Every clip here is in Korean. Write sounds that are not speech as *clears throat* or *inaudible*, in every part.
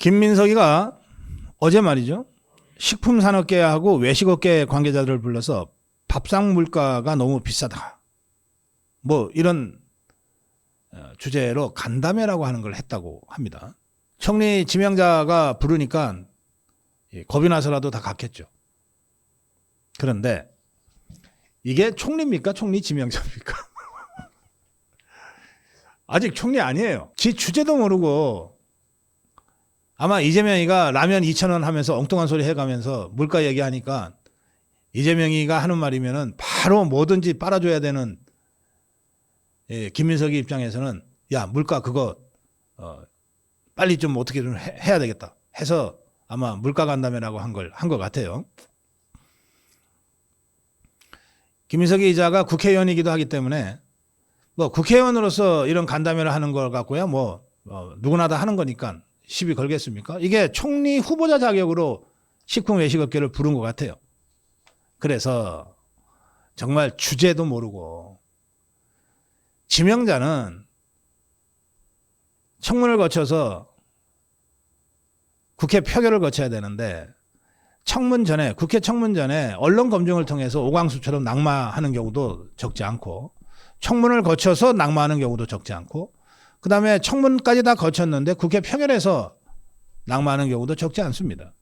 김민석이가 어제 말이죠. 식품산업계하고 외식업계 관계자들을 불러서 밥상 물가가 너무 비싸다. 뭐 이런 어, 주제로 간담회라고 하는 걸 했다고 합니다. 총리 지명자가 부르니까 예, 겁이 나서라도 다 갔겠죠. 그런데 이게 총리입니까? 총리 지명자입니까? *laughs* 아직 총리 아니에요. 지 주제도 모르고 아마 이재명이가 라면 2,000원 하면서 엉뚱한 소리 해가면서 물가 얘기하니까 이재명이가 하는 말이면은 바로 뭐든지 빨아줘야 되는 예, 김민석이 입장에서는 야 물가 그거 어, 빨리 좀 어떻게 좀 해, 해야 되겠다 해서 아마 물가 간담회라고 한 걸 한 것 같아요. 김민석이 이자가 국회의원이기도 하기 때문에 뭐 국회의원으로서 이런 간담회를 하는 걸 갖고야 뭐 어, 누구나 다 하는 거니까 시비 걸겠습니까? 이게 총리 후보자 자격으로 식품 외식업계를 부른 것 같아요. 그래서 정말 주제도 모르고 지명자는 청문을 거쳐서 국회 표결을 거쳐야 되는데 청문 전에 국회 청문 전에 언론 검증을 통해서 오광수처럼 낙마하는 경우도 적지 않고 청문을 거쳐서 낙마하는 경우도 적지 않고 그 다음에 청문까지 다 거쳤는데 국회 표결에서 낙마하는 경우도 적지 않습니다.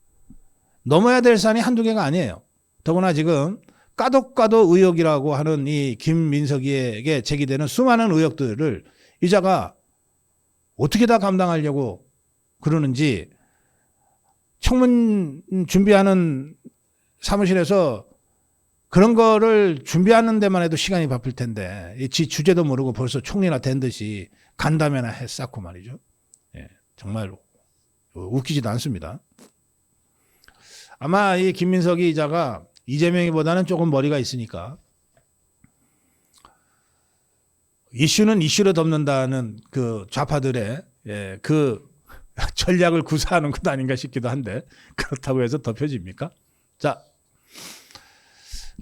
넘어야 될 산이 한두 개가 아니에요. 더구나 지금 까독까독 의혹이라고 하는 이 김민석이에게 제기되는 수많은 의혹들을 이자가 어떻게 다 감당하려고 그러는지 청문 준비하는 사무실에서 그런 거를 준비하는 데만 해도 시간이 바쁠 텐데 이지 주제도 모르고 벌써 총리나 된 듯이 간담회나 했었고 말이죠. 예, 정말 웃기지도 않습니다. 아마 이 김민석이 이자가 이재명이보다는 조금 머리가 있으니까 이슈는 이슈로 덮는다는 그 좌파들의 예, 그 *laughs* 전략을 구사하는 것 아닌가 싶기도 한데 그렇다고 해서 덮여집니까? 자,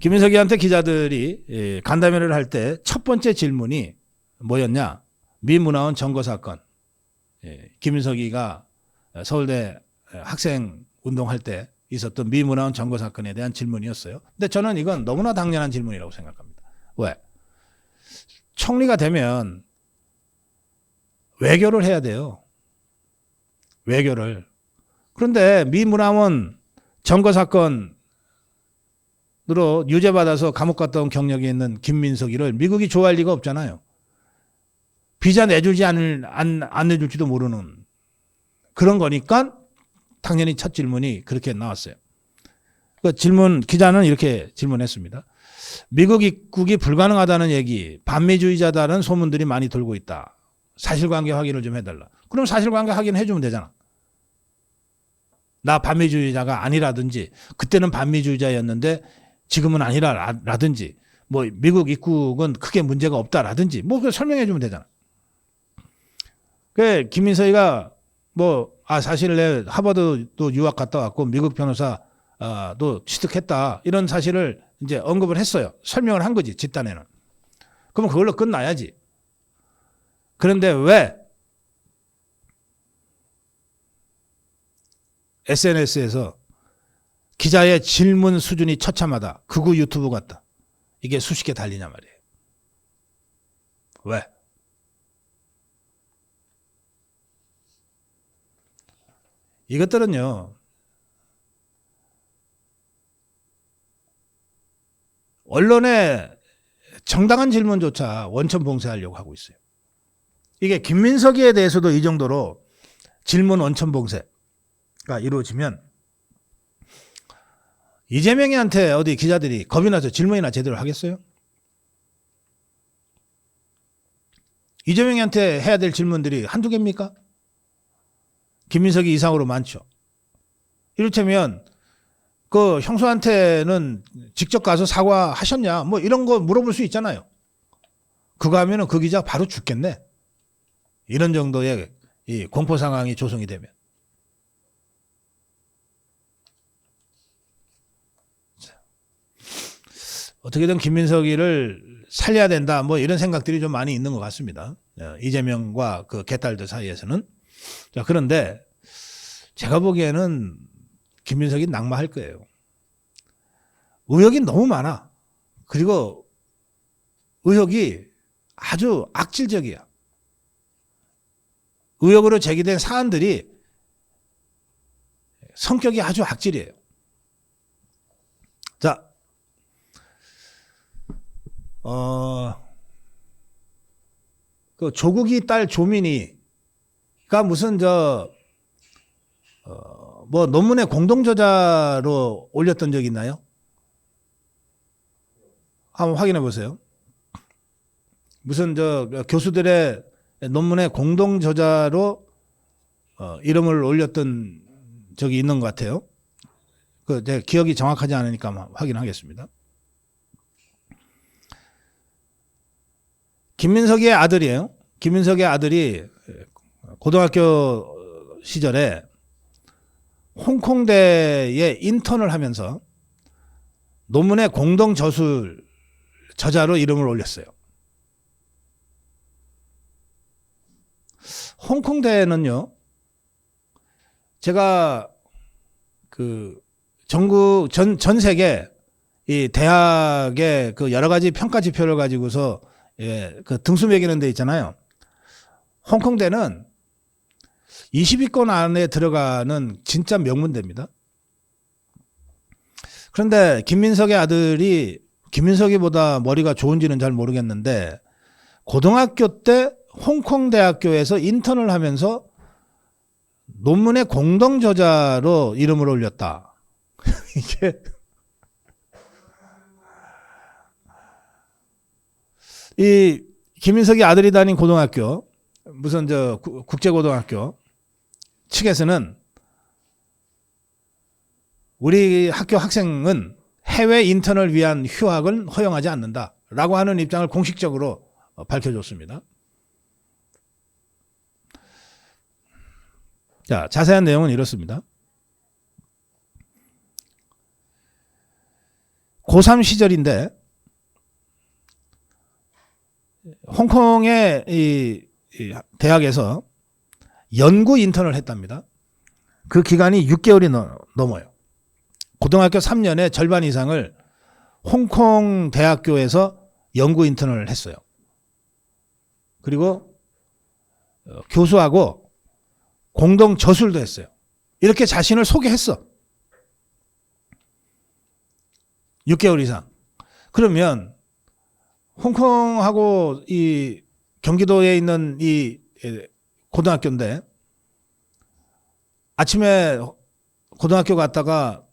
김민석이한테 기자들이 예, 간담회를 할 때 첫 번째 질문이 뭐였냐? 미 문화원 점거 사건. 예, 김민석이가 서울대 학생 운동할 때 있었던 미 문화원 점거 사건에 대한 질문이었어요. 근데 저는 이건 너무나 당연한 질문이라고 생각합니다. 왜? 총리가 되면 외교를 해야 돼요. 외교를. 그런데 미 문화원 점거 사건으로 유죄받아서 감옥 갔다 온 경력이 있는 김민석이를 미국이 좋아할 리가 없잖아요. 비자 내주지 않을, 안, 안 내줄지도 모르는 그런 거니까 당연히 첫 질문이 그렇게 나왔어요. 그 질문, 기자는 이렇게 질문했습니다. 미국 입국이 불가능하다는 얘기, 반미주의자다는 소문들이 많이 돌고 있다. 사실관계 확인을 좀 해달라. 그럼 사실관계 확인해 주면 되잖아. 나 반미주의자가 아니라든지 그때는 반미주의자였는데 지금은 아니라라든지 뭐 미국 입국은 크게 문제가 없다라든지 뭐 설명해 주면 되잖아. 그 김민석이가 뭐 아 사실 내 하버드도 유학 갔다 왔고 미국 변호사도 취득했다 이런 사실을 이제 언급을 했어요. 설명을 한 거지 집단에는. 그럼 그걸로 끝나야지. 그런데 왜 SNS에서 기자의 질문 수준이 처참하다. 극우 유튜브 같다. 이게 수십 개 달리냐 말이에요. 왜? 이것들은요, 언론의 정당한 질문조차 원천 봉쇄하려고 하고 있어요. 이게 김민석이에 대해서도 이 정도로 질문 원천 봉쇄가 이루어지면 이재명이한테 어디 기자들이 겁이 나서 질문이나 제대로 하겠어요? 이재명이한테 해야 될 질문들이 한두 개입니까? 김민석이 이상으로 많죠. 이를테면 그 형수한테는 직접 가서 사과하셨냐 뭐 이런 거 물어볼 수 있잖아요. 그거 하면은 그 기자 바로 죽겠네. 이런 정도의 이 공포 상황이 조성이 되면. 어떻게든 김민석이를 살려야 된다 뭐 이런 생각들이 좀 많이 있는 것 같습니다. 어, 이재명과 그 개딸들 사이에서는. 자, 그런데 제가 보기에는 김민석이 낙마할 거예요. 의혹이 너무 많아. 그리고 의혹이 아주 악질적이야. 의혹으로 제기된 사안들이 성격이 아주 악질이에요. 자, 어, 그 조국이 딸 조민이 가 무슨 저, 어, 뭐 논문의 공동 저자로 올렸던 적 있나요? 한번 확인해 보세요. 무슨 저 교수들의 논문의 공동 저자로 어, 이름을 올렸던 적이 있는 것 같아요. 그제 기억이 정확하지 않으니까 확인하겠습니다. 김민석의 아들이에요. 김민석의 아들이 고등학교 시절에 홍콩대에 인턴을 하면서 논문의 공동 저술 저자로 이름을 올렸어요. 홍콩대는요, 제가 그 전국 전, 전 세계 이 대학의 그 여러 가지 평가 지표를 가지고서 예, 그 등수 매기는 데 있잖아요. 홍콩대는 20위권 안에 들어가는 진짜 명문대입니다. 그런데 김민석의 아들이 김민석이보다 머리가 좋은지는 잘 모르겠는데 고등학교 때 홍콩 대학교에서 인턴을 하면서 논문의 공동 저자로 이름을 올렸다. *laughs* 이게 이 김민석이 아들이 다닌 고등학교 무슨 저 구- 국제고등학교 측에서는 우리 학교 학생은 해외 인턴을 위한 휴학은 허용하지 않는다라고 하는 입장을 공식적으로 어, 밝혀줬습니다. 자, 자세한 내용은 이렇습니다. 고3 시절인데 홍콩의 이, 이 대학에서 연구 인턴을 했답니다. 그 기간이 6개월이 넘- 넘어요. 고등학교 3년의 절반 이상을 홍콩 대학교에서 연구 인턴을 했어요. 그리고 어, 교수하고 공동 저술도 했어요. 이렇게 자신을 소개했어. 6개월 이상. 그러면 홍콩하고 이 경기도에 있는 이 에, 고등학교인데 아침에 고등학교 갔다가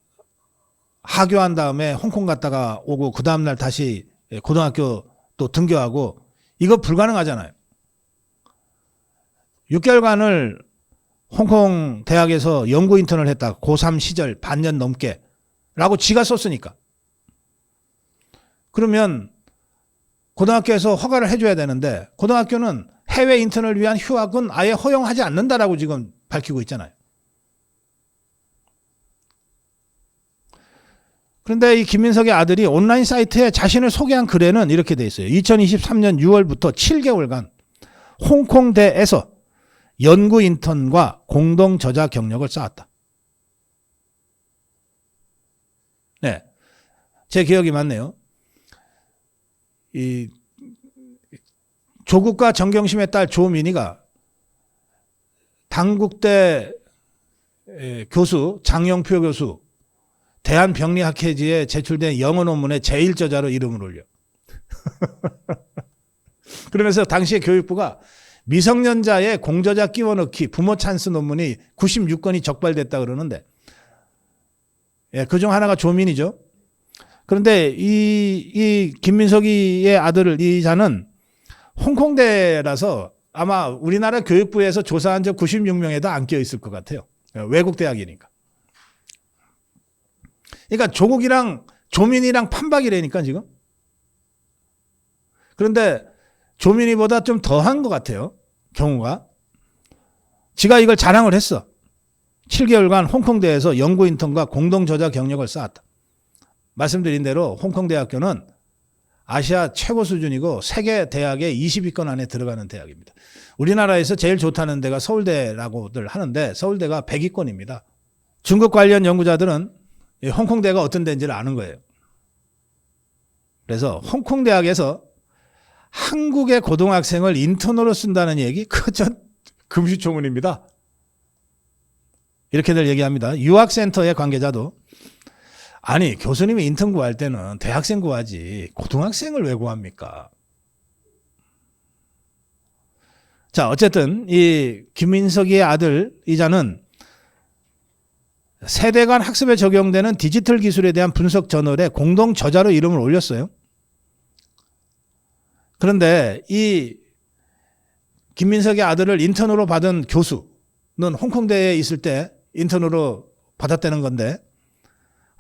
하교한 다음에 홍콩 갔다가 오고 그 다음날 다시 고등학교 또 등교하고 이거 불가능하잖아요. 6개월간을 홍콩 대학에서 연구 인턴을 했다. 고3 시절 반년 넘게 라고 지가 썼으니까. 그러면 고등학교에서 허가를 해줘야 되는데 고등학교는 해외 인턴을 위한 휴학은 아예 허용하지 않는다라고 지금 밝히고 있잖아요. 그런데 이 김민석의 아들이 온라인 사이트에 자신을 소개한 글에는 이렇게 돼 있어요. 2023년 6월부터 7개월간 홍콩대에서 연구 인턴과 공동 저자 경력을 쌓았다. 네. 제 기억이 맞네요. 이 조국과 정경심의 딸 조민희가 당국대 에, 교수 장영표 교수 대한병리학회지에 제출된 영어 논문의 제1저자로 이름을 올려. *laughs* 그러면서 당시에 교육부가 미성년자의 공저자 끼워넣기 부모 찬스 논문이 96건이 적발됐다 그러는데 예, 그중 하나가 조민이죠. 그런데 이, 이 김민석이의 아들 이 자는 홍콩대라서 아마 우리나라 교육부에서 조사한 적 96명에도 안 껴 있을 것 같아요. 외국 대학이니까. 그러니까 조국이랑 조민이랑 판박이라니까 지금. 그런데 조민이보다 좀 더한 것 같아요. 경우가. 지가 이걸 자랑을 했어. 7개월간 홍콩대에서 연구 인턴과 공동 저자 경력을 쌓았다. 말씀드린 대로 홍콩 대학교는 아시아 최고 수준이고 세계 대학의 20위권 안에 들어가는 대학입니다. 우리나라에서 제일 좋다는 데가 서울대라고들 하는데 서울대가 100위권입니다. 중국 관련 연구자들은 이 홍콩대가 어떤 데인지를 아는 거예요. 그래서 홍콩 대학에서 한국의 고등학생을 인턴으로 쓴다는 얘기 그전 금시초문입니다. 이렇게들 얘기합니다. 유학센터의 관계자도 아니 교수님이 인턴 구할 때는 대학생 구하지 고등학생을 왜 구합니까? 자 어쨌든 이 김민석이의 아들 이자는 세대 간 학습에 적용되는 디지털 기술에 대한 분석 저널에 공동 저자로 이름을 올렸어요. 그런데 이 김민석의 아들을 인턴으로 받은 교수는 홍콩대에 있을 때 인턴으로 받았다는 건데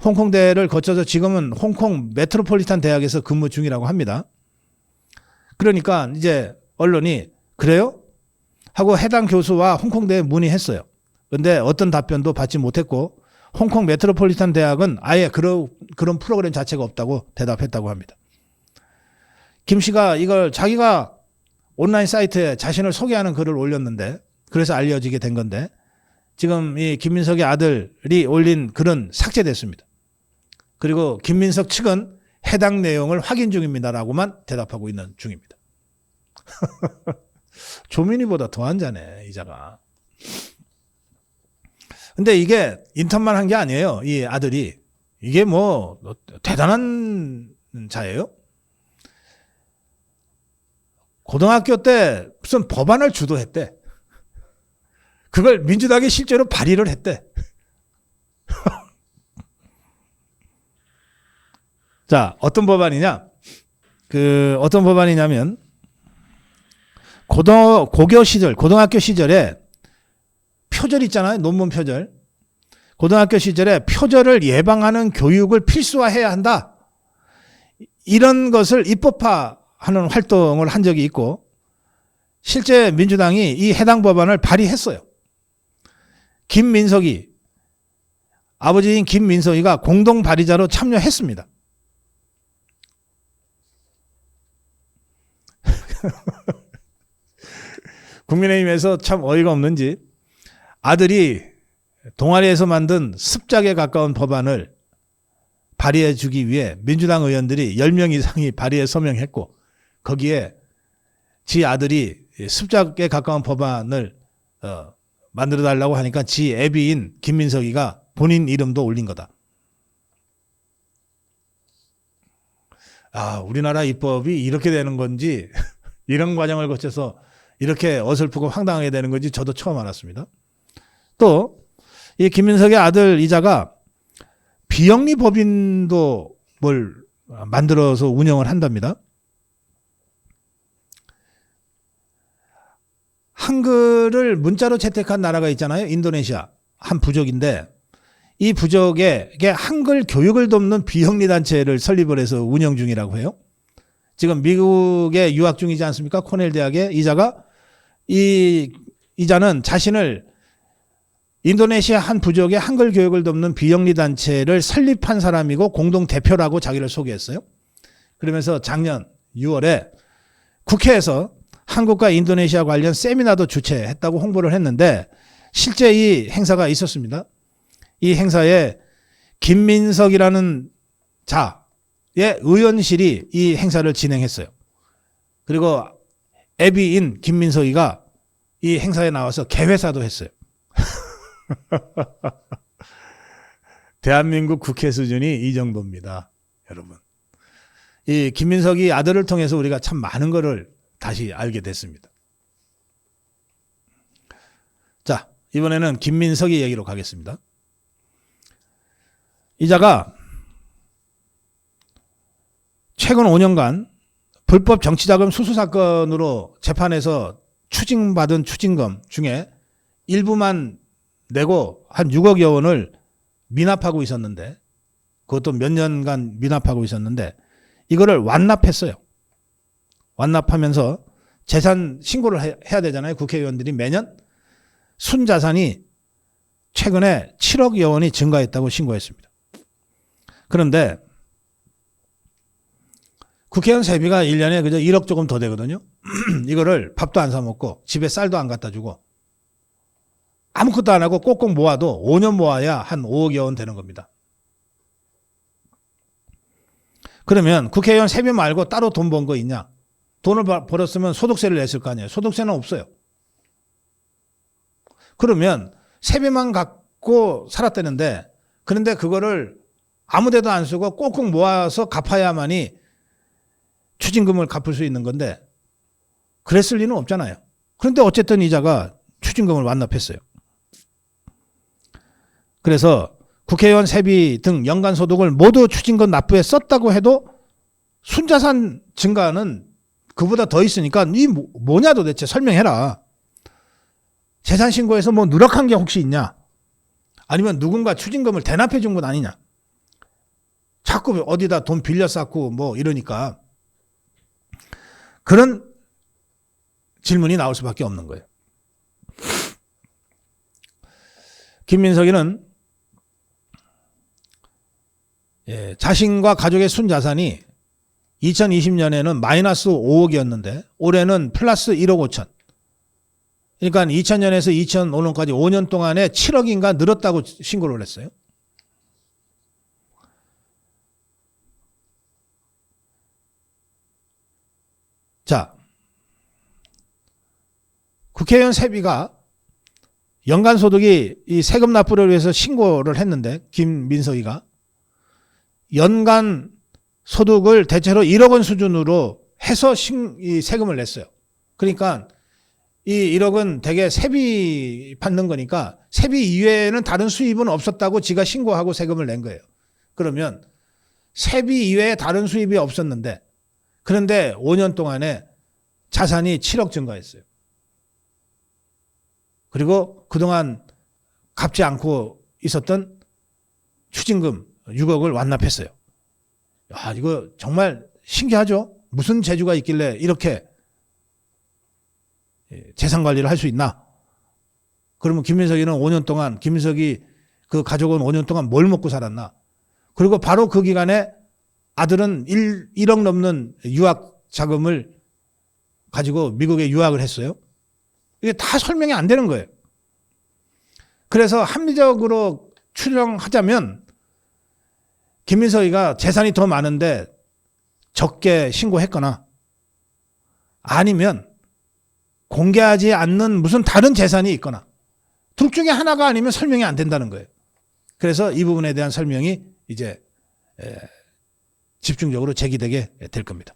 홍콩대를 거쳐서 지금은 홍콩 메트로폴리탄 대학에서 근무 중이라고 합니다. 그러니까 이제 언론이 그래요? 하고 해당 교수와 홍콩대에 문의했어요. 근데 어떤 답변도 받지 못했고 홍콩 메트로폴리탄 대학은 아예 그런 그런 프로그램 자체가 없다고 대답했다고 합니다. 김 씨가 이걸 자기가 온라인 사이트에 자신을 소개하는 글을 올렸는데 그래서 알려지게 된 건데 지금 이 김민석의 아들이 올린 글은 삭제됐습니다. 그리고 김민석 측은 해당 내용을 확인 중입니다라고만 대답하고 있는 중입니다. *laughs* 조민이보다 더한 자네 이자가. 근데 이게 인턴만 한 게 아니에요. 이 아들이 이게 뭐 대단한 자예요. 고등학교 때 무슨 법안을 주도했대. 그걸 민주당이 실제로 발의를 했대. *laughs* 자, 어떤 법안이냐? 그 어떤 법안이냐면 고등 고교 시절, 고등학교 시절에 표절 있잖아요. 논문 표절. 고등학교 시절에 표절을 예방하는 교육을 필수화해야 한다. 이런 것을 입법화하는 활동을 한 적이 있고 실제 민주당이 이 해당 법안을 발의했어요. 김민석이 아버지인 김민석이가 공동 발의자로 참여했습니다. *laughs* 국민의힘에서 참 어이가 없는지 아들이 동아리에서 만든 습작에 가까운 법안을 발의해 주기 위해 민주당 의원들이 10명 이상이 발의에 서명했고 거기에 지 아들이 습작에 가까운 법안을 어, 만들어 달라고 하니까 지 애비인 김민석이가 본인 이름도 올린 거다. 아, 우리나라 입법이 이렇게 되는 건지 *laughs* 이런 과정을 거쳐서 이렇게 어설프고 황당하게 되는 건지 저도 처음 알았습니다. 또 이 김민석의 아들 이자가 비영리 법인도 뭘 만들어서 운영을 한답니다. 한글을 문자로 채택한 나라가 있잖아요. 인도네시아 한 부족인데 이 부족에게 한글 교육을 돕는 비영리 단체를 설립을 해서 운영 중이라고 해요. 지금 미국에 유학 중이지 않습니까? 코넬 대학에 이자가 이 이자는 자신을 인도네시아 한 부족의 한글 교육을 돕는 비영리 단체를 설립한 사람이고 공동 대표라고 자기를 소개했어요. 그러면서 작년 6월에 국회에서 한국과 인도네시아 관련 세미나도 주최했다고 홍보를 했는데 실제 이 행사가 있었습니다. 이 행사에 김민석이라는 자의 의원실이 이 행사를 진행했어요. 그리고 애비인 김민석이가 이 행사에 나와서 개회사도 했어요. *laughs* 대한민국 국회 수준이 이 정도입니다. 여러분. 이 김민석이 아들을 통해서 우리가 참 많은 것을 다시 알게 됐습니다. 자, 이번에는 김민석이 얘기로 가겠습니다. 이자가 최근 5년간 불법 정치자금 수수 사건으로 재판에서 추징받은 추징금 중에 일부만 내고 한 6억여 원을 미납하고 있었는데 그것도 몇 년간 미납하고 있었는데 이거를 완납했어요. 완납하면서 재산 신고를 해야 되잖아요. 국회의원들이 매년 순자산이 최근에 7억여 원이 증가했다고 신고했습니다. 그런데 국회의원 세비가 1년에 그저 1억 조금 더 되거든요. *clears throat* 이거를 밥도 안 사 먹고 집에 쌀도 안 갖다 주고 아무것도 안 하고 꼭꼭 모아도 5년 모아야 한 5억여 원 되는 겁니다. 그러면 국회의원 세비 말고 따로 돈 번 거 있냐? 돈을 벌- 벌었으면 소득세를 냈을 거 아니에요. 소득세는 없어요. 그러면 세비만 갖고 살았다는데 그런데 그거를 아무 데도 안 쓰고 꼭꼭 모아서 갚아야만이 추징금을 갚을 수 있는 건데 그랬을 리는 없잖아요. 그런데 어쨌든 이자가 추징금을 완납했어요. 그래서 국회의원 세비 등 연간 소득을 모두 추징금 납부에 썼다고 해도 순자산 증가는 그보다 더 있으니까 이 뭐- 뭐냐 도대체 설명해라. 재산 신고에서 뭐 누락한 게 혹시 있냐? 아니면 누군가 추징금을 대납해 준 건 아니냐? 자꾸 어디다 돈 빌려 쌓고 뭐 이러니까 그런 질문이 나올 수밖에 없는 거예요. 김민석이는 예, 자신과 가족의 순자산이 2020년에는 마이너스 5억이었는데 올해는 플러스 1억 5천. 그러니까 2000년에서 2005년까지 5년 동안에 7억인가 늘었다고 신고를 했어요. 자, 국회의원 세비가 연간 소득이 이 세금 납부를 위해서 신고를 했는데 김민석이가 연간 소득을 대체로 1억 원 수준으로 해서 세금을 냈어요. 그러니까 이 1억은 대개 세비 받는 거니까 세비 이외에는 다른 수입은 없었다고 지가 신고하고 세금을 낸 거예요. 그러면 세비 이외에 다른 수입이 없었는데 그런데 5년 동안에 자산이 7억 증가했어요. 그리고 그동안 갚지 않고 있었던 추징금 6억을 완납했어요. 야, 이거 정말 신기하죠? 무슨 재주가 있길래 이렇게 예, 재산 관리를 할 수 있나? 그러면 김민석이는 5년 동안, 김민석이 그 가족은 5년 동안 뭘 먹고 살았나? 그리고 바로 그 기간에 아들은 1, 1억 넘는 유학 자금을 가지고 미국에 유학을 했어요. 이게 다 설명이 안 되는 거예요. 그래서 합리적으로 추정하자면 김민석이가 재산이 더 많은데 적게 신고했거나 아니면 공개하지 않는 무슨 다른 재산이 있거나 둘 중에 하나가 아니면 설명이 안 된다는 거예요. 그래서 이 부분에 대한 설명이 이제 에, 집중적으로 제기되게 될 겁니다.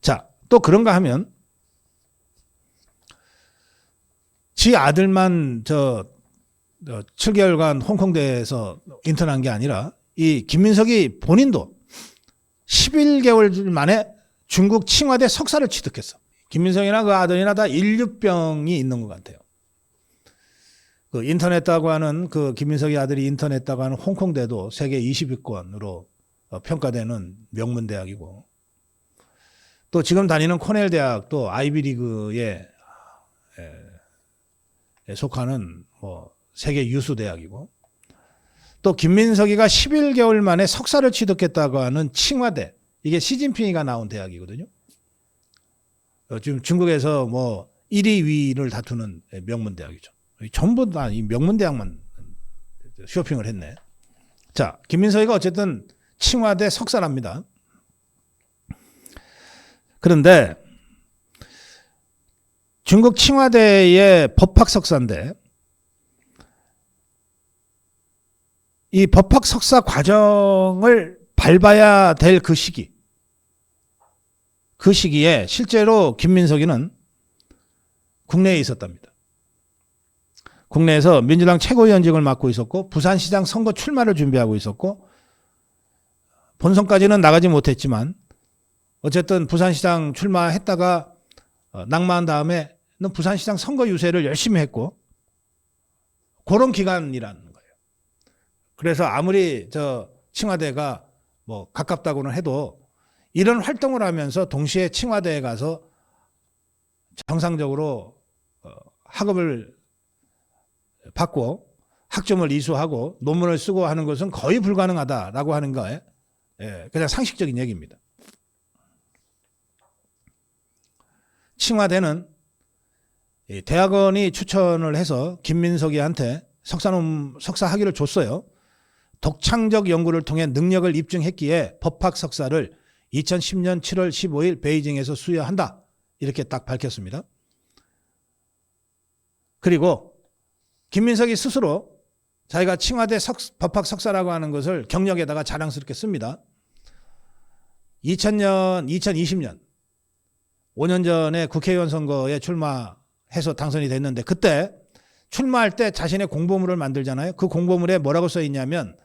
자, 또 그런가 하면 지 아들만 저 7개월간 홍콩대에서 인턴한 게 아니라 이 김민석이 본인도 11개월 만에 중국 칭화대 석사를 취득했어. 김민석이나 그 아들이나 다 인류병이 있는 것 같아요. 그 인터넷다고 하는 그 김민석이 아들이 인터넷다고 하는 홍콩대도 세계 20위권으로 어, 평가되는 명문 대학이고 또 지금 다니는 코넬 대학도 아이비리그에 에, 속하는 뭐 세계 유수 대학이고 또 김민석이가 11개월 만에 석사를 취득했다고 하는 칭화대 이게 시진핑이가 나온 대학이거든요. 어, 지금 중국에서 뭐 1위 위를 다투는 명문 대학이죠. 전부 다 이 명문 대학만 쇼핑을 했네. 자, 김민석이가 어쨌든 칭화대 석사랍니다. 그런데 중국 칭화대의 법학 석사인데 이 법학 석사 과정을 밟아야 될 그 시기 그 시기에 실제로 김민석이는 국내에 있었답니다. 국내에서 민주당 최고위원직을 맡고 있었고 부산시장 선거 출마를 준비하고 있었고 본선까지는 나가지 못했지만 어쨌든 부산시장 출마했다가 어, 낙마한 다음에는 부산시장 선거 유세를 열심히 했고 그런 거예요. 그래서 아무리 저 칭화대가 뭐 가깝다고는 해도 이런 활동을 하면서 동시에 칭화대에 가서 정상적으로 어, 학업을 받고 학점을 이수하고 논문을 쓰고 하는 것은 거의 불가능하다라고 하는 거에 예, 그냥 상식적인 얘기입니다. 칭화대는 대학원이 추천을 해서 김민석이한테 석사 석사 학위를 줬어요. 독창적 연구를 통해 능력을 입증했기에 법학 석사를 2010년 7월 15일 베이징에서 수여한다. 이렇게 딱 밝혔습니다. 그리고 김민석이 스스로 자기가 칭화대 석, 법학 석사라고 하는 것을 경력에다가 자랑스럽게 씁니다. 2000년, 2020년, 5년 전에 국회의원 선거에 출마해서 당선이 됐는데 그때 출마할 때 자신의 공보물을 만들잖아요. 그 공보물에 뭐라고 써 있냐면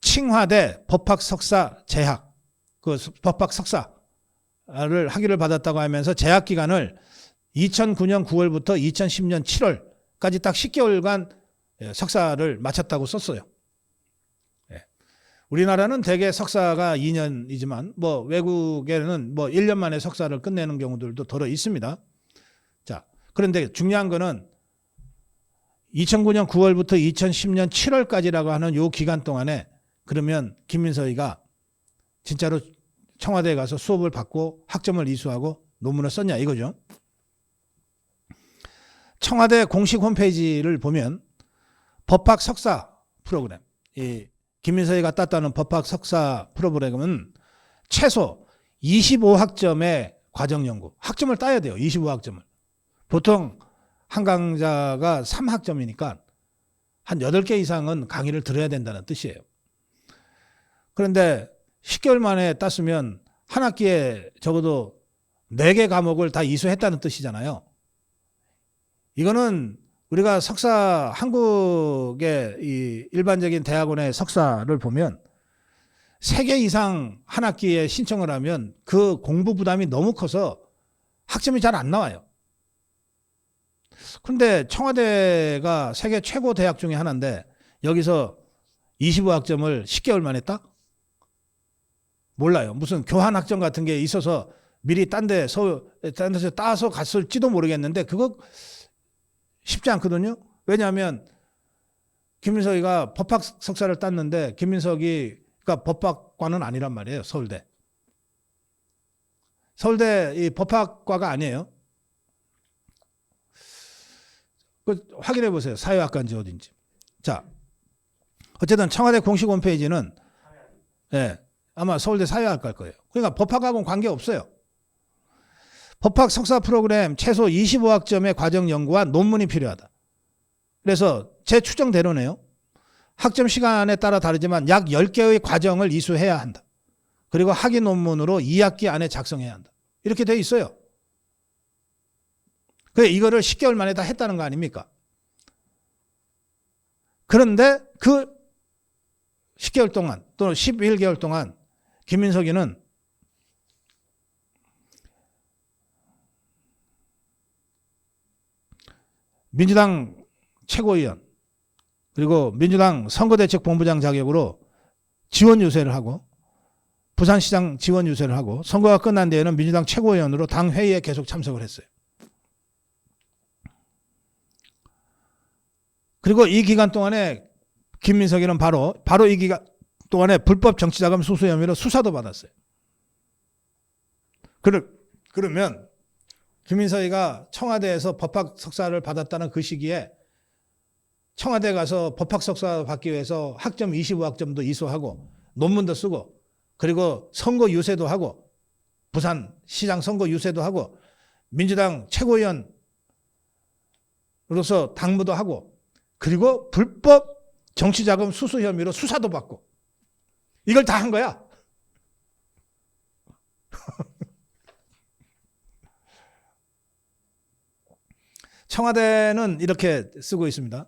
칭화대 법학 석사 재학, 그 법학 석사를 학위를 받았다고 하면서 재학 기간을 2009년 9월부터 2010년 7월까지 딱 10개월간 예, 석사를 마쳤다고 썼어요. 예. 우리나라는 대개 석사가 2년이지만 뭐 외국에는 뭐 1년 만에 석사를 끝내는 경우들도 더러 있습니다. 자, 그런데 중요한 거는 2009년 9월부터 2010년 7월까지라고 하는 요 기간 동안에 그러면 김민서이가 진짜로 청와대에 가서 수업을 받고 학점을 이수하고 논문을 썼냐 이거죠. 청와대 공식 홈페이지를 보면 법학 석사 프로그램, 이 김민서이가 땄다는 법학 석사 프로그램은 최소 25학점의 과정 연구, 학점을 따야 돼요. 25학점을. 보통 한 강좌가 3학점이니까 한 8개 이상은 강의를 들어야 된다는 뜻이에요. 그런데 10개월 만에 땄으면 한 학기에 적어도 4개 과목을 다 이수했다는 뜻이잖아요. 이거는 우리가 석사 한국의 이 일반적인 대학원의 석사를 보면 3개 이상 한 학기에 신청을 하면 그 공부 부담이 너무 커서 학점이 잘 안 나와요. 그런데 청와대가 세계 최고 대학 중에 하나인데 여기서 25학점을 10개월 만에 따? 몰라요. 무슨 교환 학점 같은 게 있어서 미리 딴 데 서울 딴 데서 따서 갔을지도 모르겠는데 그거 쉽지 않거든요. 왜냐하면 김민석이가 법학 석사를 땄는데 김민석이 그러니까 법학과는 아니란 말이에요. 서울대. 서울대 이 법학과가 아니에요. 그 확인해 보세요. 사회학과인지 어딘지. 자, 어쨌든 청와대 공식 홈페이지는 예, 아마 서울대 사회학과일 거예요. 그러니까 법학하고는 관계 없어요. 법학 석사 프로그램 최소 25학점의 과정 연구와 논문이 필요하다. 그래서 제 추정대로네요. 학점 시간에 따라 다르지만 약 10개의 과정을 이수해야 한다. 그리고 학위 논문으로 2학기 안에 작성해야 한다. 이렇게 돼 있어요. 그 이거를 10개월 만에 다 했다는 거 아닙니까? 그런데 그 10개월 동안 또는 11개월 동안 김민석이는 민주당 최고위원 그리고 민주당 선거대책본부장 자격으로 지원 유세를 하고 부산시장 지원 유세를 하고 선거가 끝난 뒤에는 민주당 최고위원으로 당 회의에 계속 참석을 했어요. 그리고 이 기간 동안에 김민석이는 바로 바로 이 기간 동안에 불법 정치자금 수수 혐의로 수사도 받았어요. 그러, 그러면 김민석이가 청와대에서 법학 석사를 받았다는 그 시기에 청와대 가서 법학 석사 받기 위해서 학점 25학점도 이수하고 논문도 쓰고 그리고 선거 유세도 하고 부산 시장 선거 유세도 하고 민주당 최고위원으로서 당무도 하고 그리고 불법 정치자금 수수 혐의로 수사도 받고 이걸 다 한 거야. *laughs* 청와대는 이렇게 쓰고 있습니다.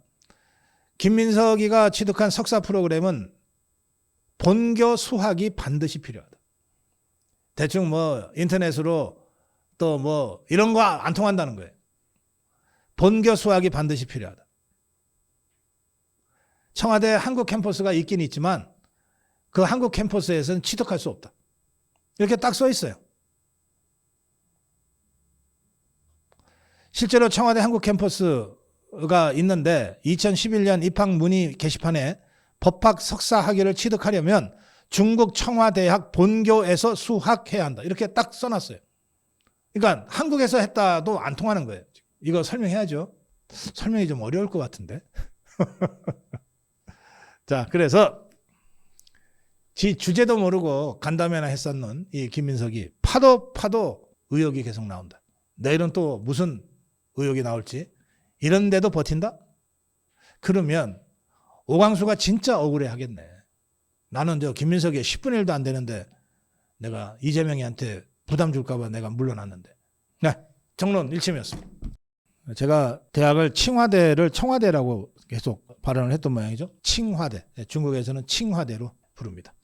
김민석이가 취득한 석사 프로그램은 본교 수학이 반드시 필요하다. 대충 뭐 인터넷으로 또 뭐 이런 거 안 통한다는 거예요. 본교 수학이 반드시 필요하다. 청와대 한국 캠퍼스가 있긴 있지만 그 한국 캠퍼스에서는 취득할 수 없다. 이렇게 딱 써 있어요. 실제로 청와대 한국 캠퍼스가 있는데 2011년 입학 문의 게시판에 법학 석사 학위를 취득하려면 중국 청와대학 본교에서 수학해야 한다. 이렇게 딱 써놨어요. 그러니까 한국에서 했다도 안 통하는 거예요. 이거 설명해야죠. 설명이 좀 어려울 것 같은데. *laughs* 자, 그래서 지 주제도 모르고 간담회나 했었는 이 김민석이 파도 파도 의혹이 계속 나온다. 내일은 또 무슨 의혹이 나올지 이런데도 버틴다? 그러면 오광수가 진짜 억울해 하겠네. 나는 저 김민석이 10분의 1도 안 되는데 내가 이재명이한테 부담 줄까봐 내가 물러났는데. 네, 정론 일침이었습니다. 제가 대학을 칭화대를 청와대라고 계속 발언을 했던 모양이죠. 칭화대. 네, 중국에서는 칭화대로 부릅니다.